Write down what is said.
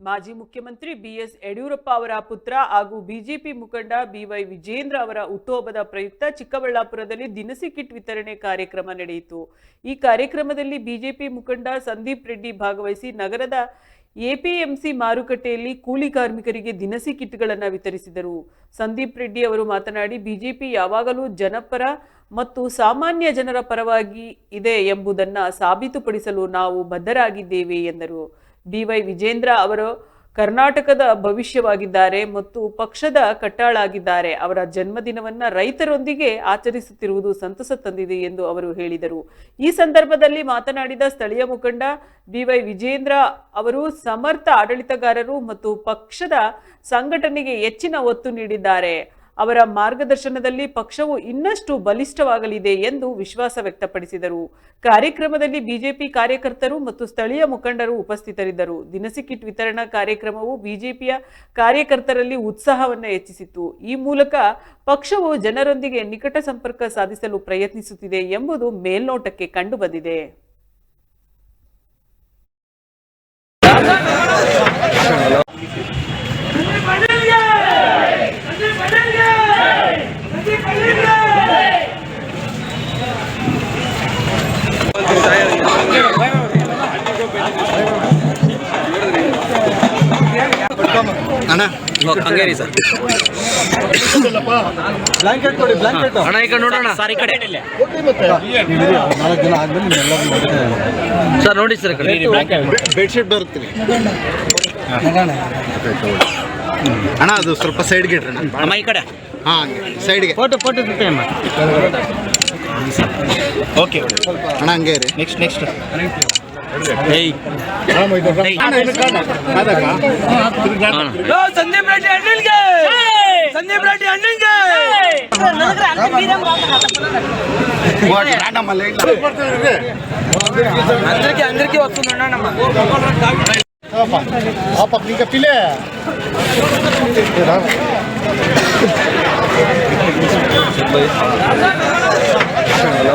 ಮಾಜಿ ಮುಖ್ಯಮಂತ್ರಿ ಬಿಎಸ್ ಯಡಿಯೂರಪ್ಪ ಅವರ ಪುತ್ರ ಹಾಗೂ ಬಿಜೆಪಿ ಮುಖಂಡ ಬಿವೈ ವಿಜೇಂದ್ರ ಅವರ ಹುಟ್ಟುಹಬ್ಬದ ಪ್ರಯುಕ್ತ ಚಿಕ್ಕಬಳ್ಳಾಪುರದಲ್ಲಿ ದಿನಸಿ ಕಿಟ್ ವಿತರಣೆ ಕಾರ್ಯಕ್ರಮ ನಡೆಯಿತು. ಈ ಕಾರ್ಯಕ್ರಮದಲ್ಲಿ ಬಿಜೆಪಿ ಮುಖಂಡ ಸಂದೀಪ್ ರೆಡ್ಡಿ ಭಾಗವಹಿಸಿ ನಗರದ ಎಪಿಎಂಸಿ ಮಾರುಕಟ್ಟೆಯಲ್ಲಿ ಕೂಲಿ ಕಾರ್ಮಿಕರಿಗೆ ದಿನಸಿ ಕಿಟ್ಗಳನ್ನು ವಿತರಿಸಿದರು. ಸಂದೀಪ್ ರೆಡ್ಡಿ ಅವರು ಮಾತನಾಡಿ, ಬಿಜೆಪಿ ಯಾವಾಗಲೂ ಜನಪರ ಮತ್ತು ಸಾಮಾನ್ಯ ಜನರ ಪರವಾಗಿ ಇದೆ ಎಂಬುದನ್ನು ಸಾಬೀತುಪಡಿಸಲು ನಾವು ಬದ್ಧರಾಗಿದ್ದೇವೆ ಎಂದರು. ಬಿವೈ ವಿಜೇಂದ್ರ ಅವರು ಕರ್ನಾಟಕದ ಭವಿಷ್ಯವಾಗಿದ್ದಾರೆ ಮತ್ತು ಪಕ್ಷದ ಕಟ್ಟಾಳಾಗಿದ್ದಾರೆ. ಅವರ ಜನ್ಮದಿನವನ್ನ ರೈತರೊಂದಿಗೆ ಆಚರಿಸುತ್ತಿರುವುದು ಸಂತಸ ತಂದಿದೆ ಎಂದು ಅವರು ಹೇಳಿದರು. ಈ ಸಂದರ್ಭದಲ್ಲಿ ಮಾತನಾಡಿದ ಸ್ಥಳೀಯ ಮುಖಂಡ ಬಿವೈ ವಿಜೇಂದ್ರ ಅವರು ಸಮರ್ಥ ಆಡಳಿತಗಾರರು ಮತ್ತು ಪಕ್ಷದ ಸಂಘಟನೆಗೆ ಹೆಚ್ಚಿನ ಒತ್ತು ನೀಡಿದ್ದಾರೆ. ಅವರ ಮಾರ್ಗದರ್ಶನದಲ್ಲಿ ಪಕ್ಷವು ಇನ್ನಷ್ಟು ಬಲಿಷ್ಠವಾಗಲಿದೆ ಎಂದು ವಿಶ್ವಾಸ ವ್ಯಕ್ತಪಡಿಸಿದರು. ಕಾರ್ಯಕ್ರಮದಲ್ಲಿ ಬಿಜೆಪಿ ಕಾರ್ಯಕರ್ತರು ಮತ್ತು ಸ್ಥಳೀಯ ಮುಖಂಡರು ಉಪಸ್ಥಿತರಿದ್ದರು. ದಿನಸಿ ಕಿಟ್ ವಿತರಣಾ ಕಾರ್ಯಕ್ರಮವು ಬಿಜೆಪಿಯ ಕಾರ್ಯಕರ್ತರಲ್ಲಿ ಉತ್ಸಾಹವನ್ನು ಹೆಚ್ಚಿಸಿತು ಈ ಮೂಲಕ ಪಕ್ಷವು ಜನರೊಂದಿಗೆ ನಿಕಟ ಸಂಪರ್ಕ ಸಾಧಿಸಲು ಪ್ರಯತ್ನಿಸುತ್ತಿದೆ ಎಂಬುದು ಮೇಲ್ನೋಟಕ್ಕೆ ಕಂಡುಬಂದಿದೆ. ಅಣ್ಣ? Hungry sir. ಬ್ಲಾಂಕೆಟ್ ಕೊಡಿ ಬ್ಲಾಂಕೆಟ್ ಅಣ್ಣ ಈ ಕಡೆ ನೋಡೋಣ. ಸರ್ ಈ ಕಡೆ ನಾಲ್ಕು ಜನ ಆದ್ಮೇಲೆ ಎಲ್ಲರೂ ಸರ್ ನೋಡಿ ಸರ್ ಬೆಡ್ಶೀಟ್ ಬರುತ್ತೀರಿ ಅಣ್ಣ ಅದು ಸ್ವಲ್ಪ ಸೈಡ್ಗೆ ಇಡ್ರಿ ಅಣ್ಣ. ಅಮ್ಮ ಈ ಕಡೆ. ಹಾಂ ಸೈಡ್ಗೆ ಫೋಟೋ ಫೋಟೋ ಅಮ್ಮ. ಓಕೆ ಅಣ್ಣ ಹಂಗೆ ರೀ ನೆಕ್ಸ್ಟ್ ನೆಕ್ಸ್ಟ್ சந்தீப் ரெட்டி அண்ணனுங்க. சந்தீப் ரெட்டி அண்ணனுங்க. అందరికీ అందరికీ వస్తుందన్నా ఇంకా పిల్లే హలో